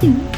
嗯。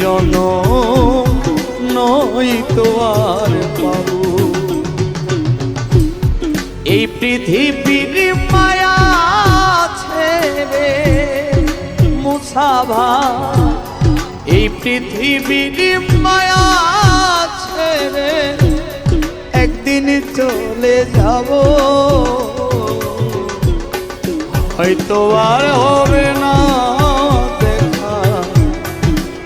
জন নয় তো আর পাবো। এই পৃথিবীর মায়া ছেড়ে মুসাভা এই পৃথিবীর মায়া ছেড়ে একদিন চলে যাব। হয়তো আর হবে না।